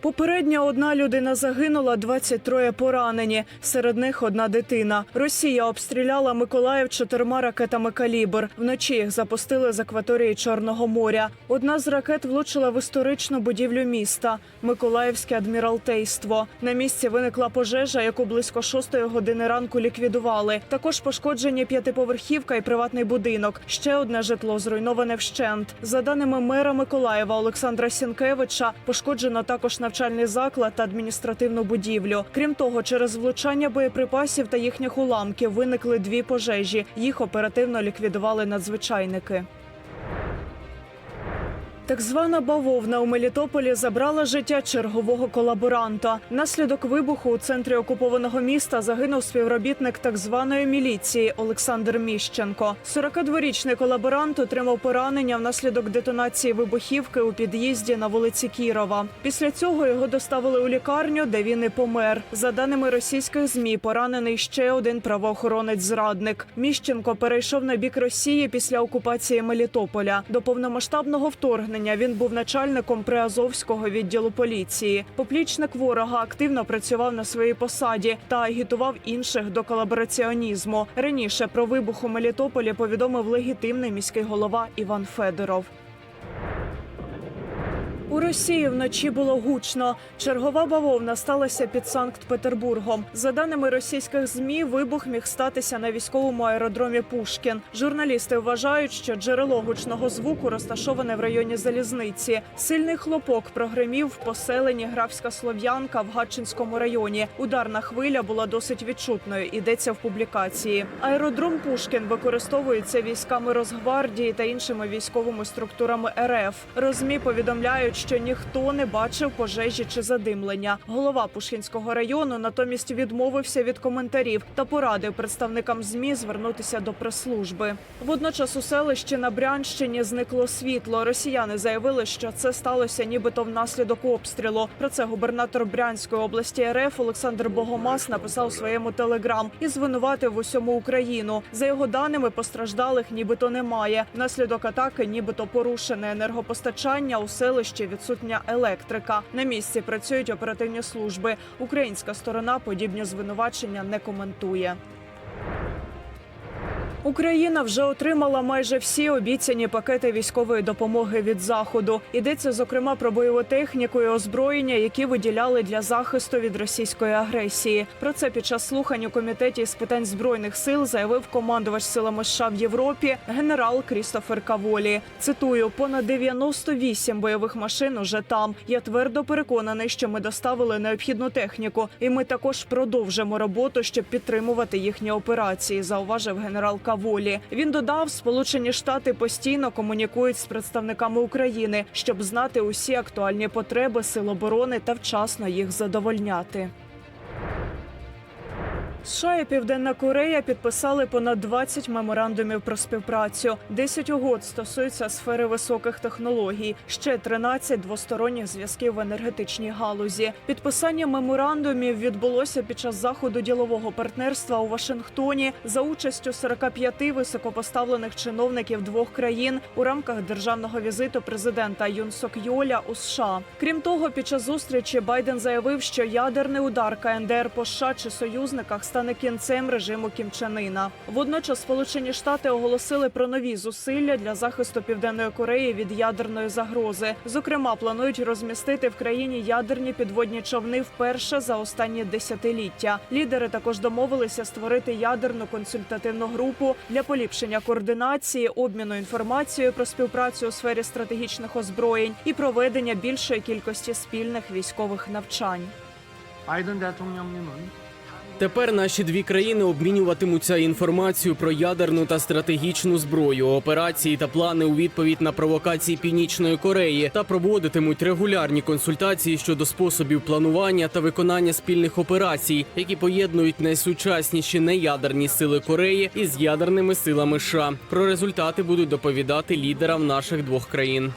Попередньо одна людина загинула, 23 поранені. Серед них одна дитина. Росія обстріляла Миколаїв чотирма ракетами калібр. Вночі їх запустили з акваторії Чорного моря. Одна з ракет влучила в історичну будівлю міста Миколаївське адміралтейство. На місці виникла пожежа, яку близько шостої години ранку ліквідували. Також пошкоджені п'ятиповерхівка і приватний будинок. Ще одне житло зруйноване вщент. За даними мера Миколаєва Олександра Сінкевича, пошкоджено також навчальний заклад та адміністративну будівлю. Крім того, через влучання боєприпасів та їхніх уламків виникли дві пожежі. Їх оперативно ліквідували надзвичайники. Так звана бавовна у Мелітополі забрала життя чергового колаборанта. Наслідок вибуху у центрі окупованого міста загинув співробітник так званої міліції Олександр Міщенко. 42-річний колаборант отримав поранення внаслідок детонації вибухівки у під'їзді на вулиці Кірова. Після цього його доставили у лікарню, де він і помер. За даними російських змі, поранений ще один правоохоронець-зрадник. Міщенко перейшов на бік Росії після окупації Мелітополя. До повномасштабного вторгнення він був начальником приазовського відділу поліції. Поплічник ворога активно працював на своїй посаді та агітував інших до колабораціонізму. Раніше про вибух у Мелітополі повідомив легітимний міський голова Іван Федоров. Росії вночі було гучно. Чергова бавовна сталася під Санкт-Петербургом. За даними російських змі, вибух міг статися на військовому аеродромі Пушкін. Журналісти вважають, що джерело гучного звуку розташоване в районі залізниці. Сильний хлопок прогримів в поселенні Графська Слов'янка в Гатчинському районі. Ударна хвиля була досить відчутною. Йдеться в публікації. Аеродром Пушкін використовується військами Росгвардії та іншими військовими структурами РФ. Розмі повідомляють, що ніхто не бачив пожежі чи задимлення. Голова Пушкінського району натомість відмовився від коментарів та порадив представникам змі звернутися до прес-служби. Водночас у селищі на Брянщині зникло світло. Росіяни заявили, що це сталося нібито внаслідок обстрілу. Про це губернатор Брянської області РФ Олександр Богомаз написав у своєму телеграм і звинуватив усьому Україну. За його даними, постраждалих нібито немає. Внаслідок атаки, нібито порушене енергопостачання у селищі відсутня електрика. На місці працюють оперативні служби. Українська сторона подібні звинувачення не коментує. Україна вже отримала майже всі обіцяні пакети військової допомоги від заходу. Йдеться зокрема про бойову техніку і озброєння, які виділяли для захисту від російської агресії. Про це під час слухань у комітеті з питань збройних сил заявив командувач силами США в Європі генерал Крістофер Каволі. Цитую: понад 98 бойових машин уже там. Я твердо переконаний, що ми доставили необхідну техніку, і ми також продовжимо роботу, щоб підтримувати їхні операції. Зауважив генерал Каволі. Він додав, Сполучені Штати постійно комунікують з представниками України, щоб знати усі актуальні потреби сил оборони та вчасно їх задовольняти. США і Південна Корея підписали понад 20 меморандумів про співпрацю. 10 угод стосуються сфери високих технологій, ще 13 двосторонніх зв'язків в енергетичній галузі. Підписання меморандумів відбулося під час заходу ділового партнерства у Вашингтоні за участю 45 високопоставлених чиновників двох країн у рамках державного візиту президента Юн Сок Йоля у США. Крім того, під час зустрічі Байден заявив, що ядерний удар КНДР по США чи союзниках стане кінцем режиму Кім Чен Іна. Водночас Сполучені Штати оголосили про нові зусилля для захисту Південної Кореї від ядерної загрози. Зокрема, планують розмістити в країні ядерні підводні човни вперше за останні десятиліття. Лідери також домовилися створити ядерну консультативну групу для поліпшення координації, обміну інформацією про співпрацю у сфері стратегічних озброєнь і проведення більшої кількості спільних військових навчань. 바이든 대통령님은 Тепер наші дві країни обмінюватимуться інформацією про ядерну та стратегічну зброю, операції та плани у відповідь на провокації Північної Кореї та проводитимуть регулярні консультації щодо способів планування та виконання спільних операцій, які поєднують найсучасніші неядерні сили Кореї із ядерними силами США. Про результати будуть доповідати лідерам наших двох країн.